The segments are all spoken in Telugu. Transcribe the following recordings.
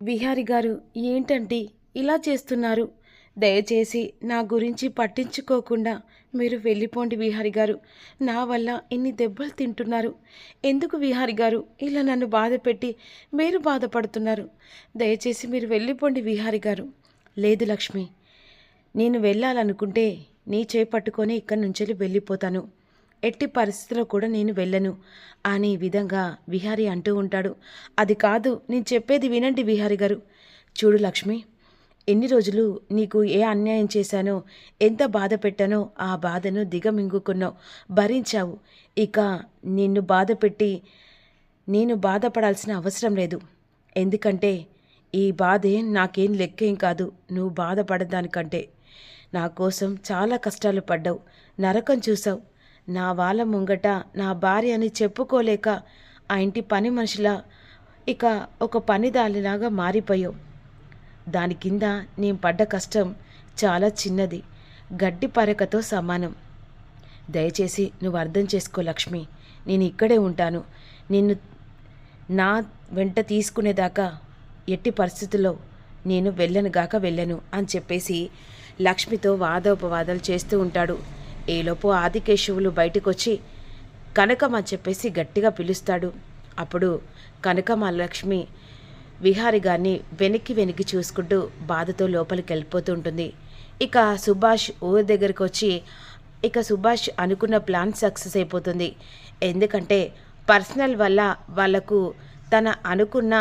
విహారి గారు ఏంటండి ఇలా చేస్తున్నారు? దయచేసి నా గురించి పట్టించుకోకుండా మీరు వెళ్ళిపోండి విహారి గారు. నా వల్ల ఇన్ని దెబ్బలు తింటున్నారు. ఎందుకు విహారి గారు ఇలా నన్ను బాధ పెట్టి మీరు బాధపడుతున్నారు? దయచేసి మీరు వెళ్ళిపోండి విహారి గారు. లేదు లక్ష్మి నేను వెళ్ళాలనుకుంటే నీ చేపట్టుకొని ఇక్కడి నుంచి వెళ్ళిపోతాను. ఎట్టి పరిస్థితిలో కూడా నేను వెళ్ళను. అనే విధంగా విహారి అంటూ ఉంటాడు. అది కాదు నేను చెప్పేది వినండి విహారి గారు. చూడు లక్ష్మి ఎన్ని రోజులు నీకు ఏ అన్యాయం చేశానో ఎంత బాధ పెట్టానో ఆ బాధను దిగమింగుకున్నావు. భరించావు. ఇక నిన్ను బాధ పెట్టి నేను బాధపడాల్సిన అవసరం లేదు. ఎందుకంటే ఈ బాధే నాకేం లెక్కేం కాదు. నువ్వు బాధపడదానికంటే నా కోసం చాలా కష్టాలు పడ్డావు. నరకం చూసావు నా వాళ్ళ ముంగట నా భార్య అని చెప్పుకోలేక ఆ ఇంటి పని మనిషిలా ఇక ఒక పనిదాలిలాగా మారిపోయావు. దాని కింద నేను పడ్డ కష్టం చాలా చిన్నది గడ్డి పరకతో సమానం. దయచేసి నువ్వు అర్థం చేసుకో లక్ష్మి నేను ఇక్కడే ఉంటాను. నిన్ను నా వెంట తీసుకునేదాకా ఎట్టి పరిస్థితుల్లో నేను వెళ్ళనుగాక వెళ్ళను అని చెప్పేసి లక్ష్మితో వాదోపవాదాలు చేస్తూ ఉంటాడు. ఏలోపు ఆదికేశవులు బయటకొచ్చి కనకమ్మ చెప్పేసి గట్టిగా పిలుస్తాడు. అప్పుడు కనకమ్మ లక్ష్మి విహారి గారిని వెనక్కి వెనక్కి చూసుకుంటూ బాధతో లోపలికి వెళ్ళిపోతూ ఉంటుంది ఇక సుభాష్ ఊరి దగ్గరికి వచ్చి ఇక సుభాష్ అనుకున్న ప్లాన్ సక్సెస్ అయిపోతుంది. ఎందుకంటే పర్సనల్ వల్ల వాళ్ళకు తన అనుకున్న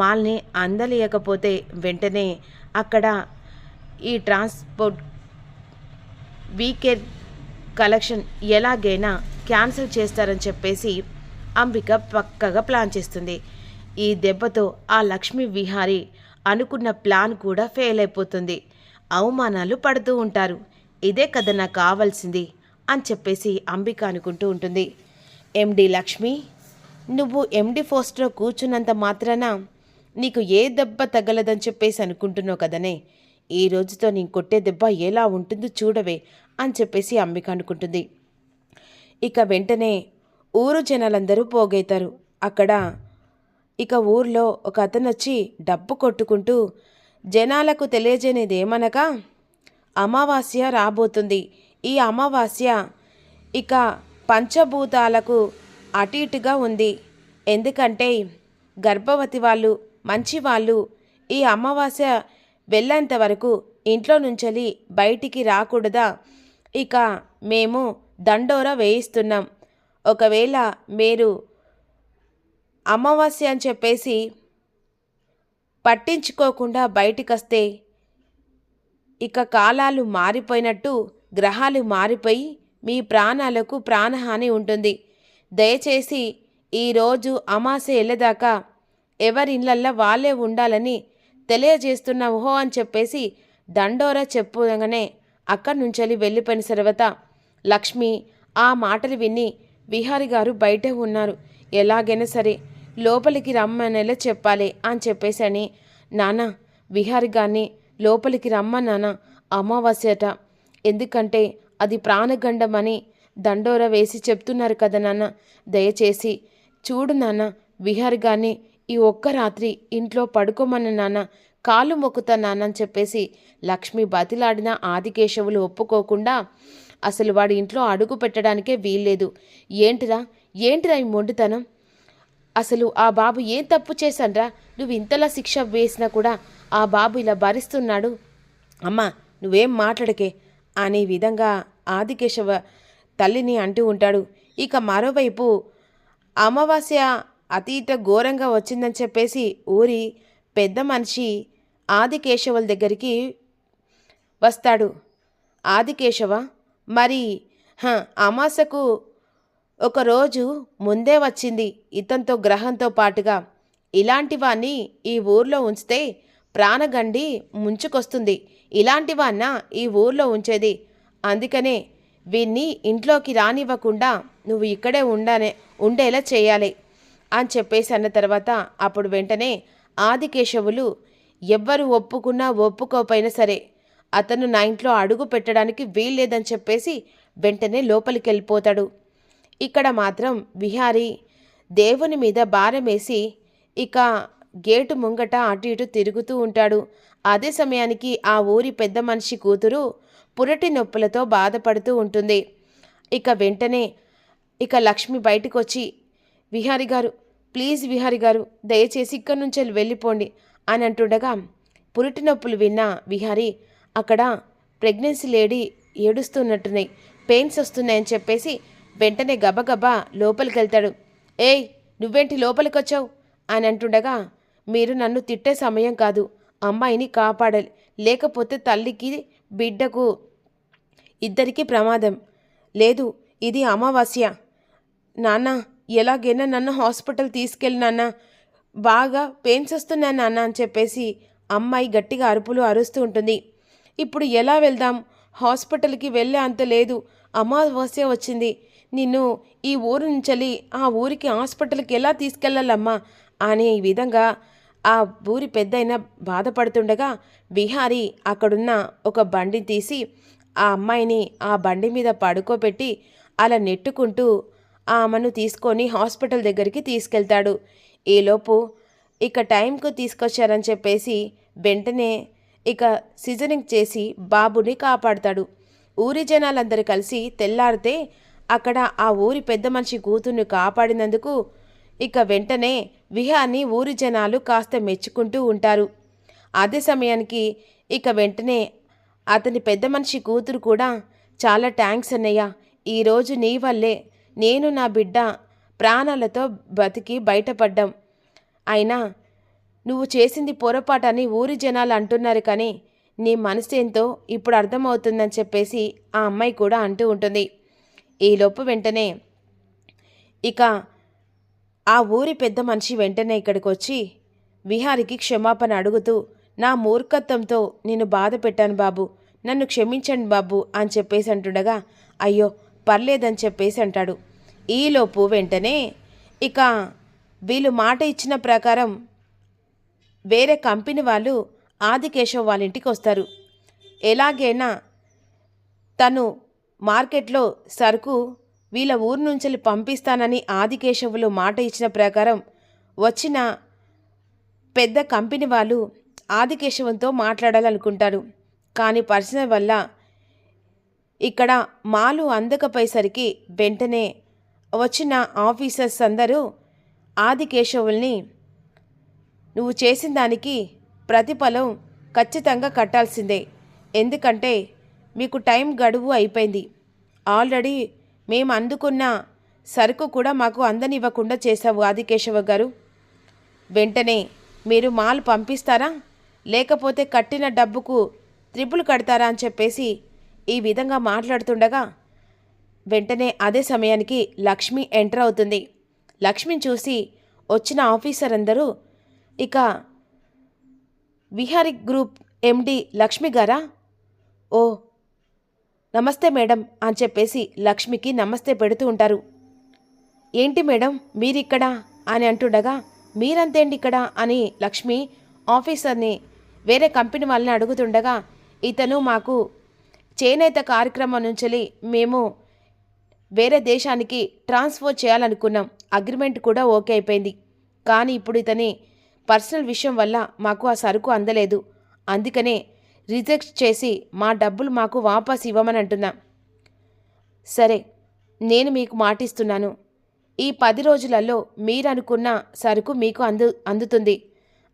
మాల్ని అందలేయకపోతే వెంటనే అక్కడ ఈ ట్రాన్స్పోర్ట్ వీకెండ్ కలెక్షన్ ఎలాగైనా క్యాన్సిల్ చేస్తారని చెప్పేసి అంబిక పక్కగా ప్లాన్ చేస్తుంది. ఈ దెబ్బతో ఆ లక్ష్మీ విహారీ అనుకున్న ప్లాన్ కూడా ఫెయిల్ అయిపోతుంది. అవమానాలు పడుతూ ఉంటారు. ఇదే కథ నాకు కావాల్సింది అని చెప్పేసి అంబిక అనుకుంటూ ఉంటుంది. ఎండి లక్ష్మి నువ్వు ఎండి పోస్ట్లో కూర్చున్నంత మాత్రాన నీకు ఏ దెబ్బ తగలదని చెప్పేసి అనుకుంటున్నావు కదనే? ఈ రోజుతో నేను కొట్టే దెబ్బ ఎలా ఉంటుందో చూడవే అని చెప్పేసి అంబిక అనుకుంటుంది. ఇక వెంటనే ఊరు జనాలందరూ పోగైతారు. అక్కడ ఇక ఊర్లో ఒక అతను వచ్చి డబ్బు కొట్టుకుంటూ జనాలకు తెలియజేనేది ఏమనగా అమావాస్య రాబోతుంది. ఈ అమావాస్య ఇక పంచభూతాలకు అటు ఇటుగా ఉంది. ఎందుకంటే గర్భవతి వాళ్ళు మంచి వాళ్ళు ఈ అమావాస్య వెళ్ళేంత వరకు ఇంట్లో నుంచెలి బయటికి రాకూడదా? ఇక మేము దండోర వేయిస్తున్నాం. ఒకవేళ మీరు అమావాస్య అని చెప్పేసి పట్టించుకోకుండా బయటికొస్తే ఇక కాలాలు మారిపోయినట్టు గ్రహాలు మారిపోయి మీ ప్రాణాలకు ప్రాణహాని ఉంటుంది. దయచేసి ఈరోజు అమాస వెళ్ళదాకా ఎవరిళ్ళల్లో వాళ్ళే ఉండాలని తెలియజేస్తున్న ఓహో అని చెప్పేసి దండోరా చెప్పగానే అక్కడి నుంచి వెళ్ళిపోయిన తర్వాత లక్ష్మి ఆ మాటలు విని విహారి గారు బయటే ఉన్నారు. ఎలాగైనా సరే లోపలికి రమ్మనేలా చెప్పాలి అని చెప్పేసి అని నాన్న విహారి గారిని లోపలికి నాన్న అమావాస్యట ఎందుకంటే అది ప్రాణగండమని దండోర వేసి చెప్తున్నారు కదా నాన్న. దయచేసి చూడు నాన్న విహారి గారిని ఈ ఒక్క రాత్రి ఇంట్లో పడుకోమన్న నాన్న. కాలు మొక్కుతా నాన్నని చెప్పేసి లక్ష్మి బతిలాడిన ఆదికేశవులు ఒప్పుకోకుండా అసలు వాడి ఇంట్లో అడుగు పెట్టడానికే వీల్లేదు. ఏంటిరా? ఏంటిరా ఈ మొండితనం? అసలు ఆ బాబు ఏం తప్పు చేశాన్రా నువ్వు ఇంతలా శిక్ష వేసినా కూడా ఆ బాబు ఇలా భరిస్తున్నాడు. అమ్మా నువ్వేం మాట్లాడకే? అనే విధంగా ఆదికేశవ తల్లిని అంటూ ఉంటాడు. ఇక మరోవైపు అమావాస్య అతీత ఘోరంగా వచ్చిందని చెప్పేసి ఊరి పెద్ద మనిషి ఆదికేశవుల దగ్గరికి వస్తాడు. ఆదికేశవ మరి హ, అమాసకు ఒకరోజు ముందే వచ్చింది ఇతంతో గ్రహంతో పాటుగా. ఇలాంటివాణ్ణి ఈ ఊర్లో ఉంచితే ప్రాణగండి ముంచుకొస్తుంది. ఇలాంటివాన్న ఈ ఊర్లో ఉంచేది. అందుకనే వీన్ని ఇంట్లోకి రానివ్వకుండా నువ్వు ఇక్కడే ఉండనే ఉండేలా చేయాలి అని చెప్పేసి అన్న తర్వాత అప్పుడు వెంటనే ఆదికేశవులు ఎవ్వరు ఒప్పుకున్నా ఒప్పుకోపోయినా సరే అతను నా ఇంట్లో అడుగు పెట్టడానికి వీల్లేదని చెప్పేసి వెంటనే లోపలికి వెళ్ళిపోతాడు ఇక్కడ మాత్రం విహారీ దేవుని మీద భారమేసి ఇక గేటు ముంగట అటు ఇటు తిరుగుతూ ఉంటాడు. అదే సమయానికి ఆ ఊరి పెద్ద మనిషి కూతురు పురటి నొప్పులతో బాధపడుతూ ఉంటుంది. ఇక వెంటనే ఇక లక్ష్మి బయటకు వచ్చి విహారి గారు ప్లీజ్ విహారి గారు దయచేసి ఇక్కడి నుంచి వెళ్ళిపోండి. అని అంటుండగా పురిటి నొప్పులు విన్న విహారి అక్కడ ప్రెగ్నెన్సీ లేడీ ఏడుస్తున్నట్టున్నాయి పెయిన్స్ వస్తున్నాయని చెప్పేసి వెంటనే గబగబా లోపలికి వెళ్తాడు ఏయ్ నువ్వేంటి లోపలికి వచ్చావు అని అంటుండగా మీరు నన్ను తిట్టే సమయం కాదు అమ్మాయిని కాపాడాలి లేకపోతే తల్లికి బిడ్డకు ఇద్దరికీ ప్రమాదం. లేదు ఇది అమావాస్య. నాన్న ఎలాగైనా నన్ను హాస్పిటల్ తీసుకెళ్ళి నాన్న బాగా పెయిన్స్ వస్తున్నాయి నాన్న అని చెప్పేసి అమ్మాయి గట్టిగా అరుపులు అరుస్తూ ఉంటుంది. ఇప్పుడు ఎలా వెళ్దాం? హాస్పిటల్కి వెళ్ళే అంత లేదు. అమావాస్య వచ్చింది. నిన్ను ఈ ఊరు నుంచి ఆ ఊరికి హాస్పిటల్కి ఎలా తీసుకెళ్ళాలమ్మా? అనే విధంగా ఆ ఊరి పెద్దయిన బాధపడుతుండగా బిహారీ అక్కడున్న ఒక బండి తీసి ఆ అమ్మాయిని ఆ బండి మీద పడుకోబెట్టి అలా నెట్టుకుంటూ ఆమెను తీసుకొని హాస్పిటల్ దగ్గరికి తీసుకెళ్తాడు. ఈలోపు ఇక టైంకు తీసుకొచ్చారని చెప్పేసి వెంటనే ఇక సీజనింగ్ చేసి బాబుని కాపాడతాడు. ఊరి జనాలందరూ కలిసి తెల్లారితే అక్కడ ఆ ఊరి పెద్ద మనిషి కూతుర్ని కాపాడినందుకు ఇక వెంటనే విహాన్ని ఊరి జనాలు కాస్త మెచ్చుకుంటూ ఉంటారు. అదే సమయానికి ఇక వెంటనే అతని పెద్ద మనిషి కూతురు కూడా చాలా థ్యాంక్స్ అన్నయ్య ఈరోజు నీ వల్లే నేను నా బిడ్డ ప్రాణాలతో బతికి బయటపడ్డాం. అయినా నువ్వు చేసింది పొరపాటని ఊరి జనాలు అంటున్నారు కానీ నీ మనసేంతో ఇప్పుడు అర్థమవుతుందని చెప్పేసి ఆ అమ్మాయి కూడా అంటూ ఉంటుంది. ఈలోపు వెంటనే ఇక ఆ ఊరి పెద్ద మనిషి వెంటనే ఇక్కడికి వచ్చి విహారికి క్షమాపణ అడుగుతూ నా మూర్ఖత్వంతో నేను బాధ పెట్టాను బాబు. నన్ను క్షమించండి బాబు అని చెప్పేసి అంటుండగా అయ్యో పర్లేదని చెప్పేసి అంటాడు. ఈలోపు వెంటనే ఇక వీళ్ళు మాట ఇచ్చిన ప్రకారం వేరే కంపెనీ వాళ్ళు ఆదికేశవ్ వాళ్ళ ఇంటికి వస్తారు. ఎలాగైనా తను మార్కెట్లో సరుకు వీళ్ళ ఊరు నుంచి పంపిస్తానని ఆదికేశవులు మాట ఇచ్చిన ప్రకారం వచ్చిన పెద్ద కంపెనీ వాళ్ళు ఆదికేశవంతో మాట్లాడాలనుకుంటారు. కానీ పరిచయం వల్ల ఇక్కడ మాలు అందకపోయేసరికి వెంటనే వచ్చిన ఆఫీసర్స్ అందరూ ఆదికేశవుల్ని నువ్వు చేసిన దానికి ప్రతిఫలం ఖచ్చితంగా కట్టాల్సిందే. ఎందుకంటే మీకు టైం గడువు అయిపోయింది. ఆల్రెడీ మేము అందుకున్న సరుకు కూడా మాకు అందనివ్వకుండా చేశావు ఆదికేశవ గారు. వెంటనే మీరు మాల్ పంపిస్తారా? లేకపోతే కట్టిన డబ్బుకు త్రిపులు కడతారా? అని చెప్పేసి ఈ విధంగా మాట్లాడుతుండగా వెంటనే అదే సమయానికి లక్ష్మి ఎంటర్ అవుతుంది. లక్ష్మిని చూసి వచ్చిన ఆఫీసర్ అందరూ ఇక విహారి గ్రూప్ ఎండి లక్ష్మి గారా? ఓ నమస్తే మేడం అని చెప్పేసి లక్ష్మికి నమస్తే పెడుతూ ఉంటారు. ఏంటి మేడం మీరిక్కడా? అని అంటుండగా మీరంతేంటి ఇక్కడ అని లక్ష్మి ఆఫీసర్ని వేరే కంపెనీ వాళ్ళని అడుగుతుండగా ఇతను మాకు చేనేత కార్యక్రమం నుంచి మేము వేరే దేశానికి ట్రాన్స్ఫర్ చేయాలనుకున్నాం. అగ్రిమెంట్ కూడా ఓకే అయిపోయింది. కానీ ఇప్పుడు ఇతని పర్సనల్ విషయం వల్ల మాకు ఆ సరుకు అందలేదు. అందుకనే రిజెక్ట్ చేసి మా డబ్బులు మాకు వాపస్ ఇవ్వమని అంటున్నా. సరే నేను మీకు మాటిస్తున్నాను. ఈ పది రోజులలో మీరనుకున్న సరుకు మీకు అందు అందుతుంది.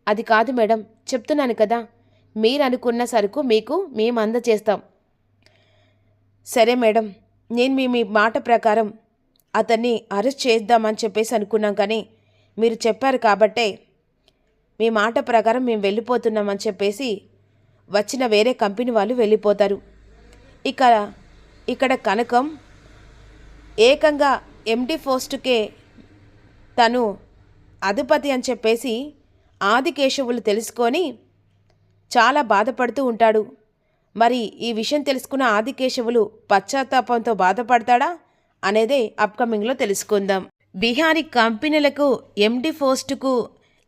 అది కాదు మేడం చెప్తున్నాను కదా మీరు అనుకున్న సరుకు మీకు మేము అందచేస్తాం సరే మేడం నేను మీ మీ మాట ప్రకారం అతన్ని అరెస్ట్ చేద్దామని చెప్పేసి అనుకున్నాం కానీ మీరు చెప్పారు కాబట్టే మీ మాట ప్రకారం మేము వెళ్ళిపోతున్నామని చెప్పేసి వచ్చిన వేరే కంపెనీ వాళ్ళు వెళ్ళిపోతారు. ఇక ఇక్కడ కనకం ఏకంగా ఎండి పోస్టుకే తను అధిపతి అని చెప్పేసి ఆదికేశవులు తెలుసుకొని చాలా బాధపడుతూ ఉంటాడు. మరి ఈ విషయం తెలుసుకున్న ఆదికేశవులు పశ్చాత్తాపంతో బాధపడతాడా అనేదే అప్కమింగ్లో తెలుసుకుందాం. బీహారీ కంపెనీలకు ఎండి పోస్టుకు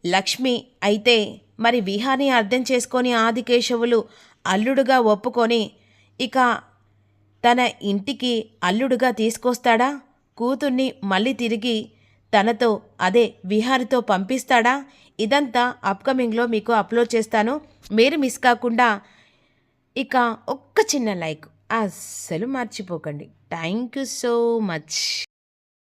లక్ష్మి అయితే మరి విహార్ని అర్థం చేసుకొని ఆదికేశవులు అల్లుడుగా ఒప్పుకొని ఇక తన ఇంటికి అల్లుడుగా తీసుకొస్తాడా? కూతుర్ని మళ్ళీ తిరిగి తనతో అదే విహారితో పంపిస్తాడా? ఇదంతా అప్కమింగ్లో మీకు అప్లోడ్ చేస్తాను. మీరు మిస్ కాకుండా ఇక ఒక్క చిన్న లైక్. అస్సలు మర్చిపోకండి. Thank you so much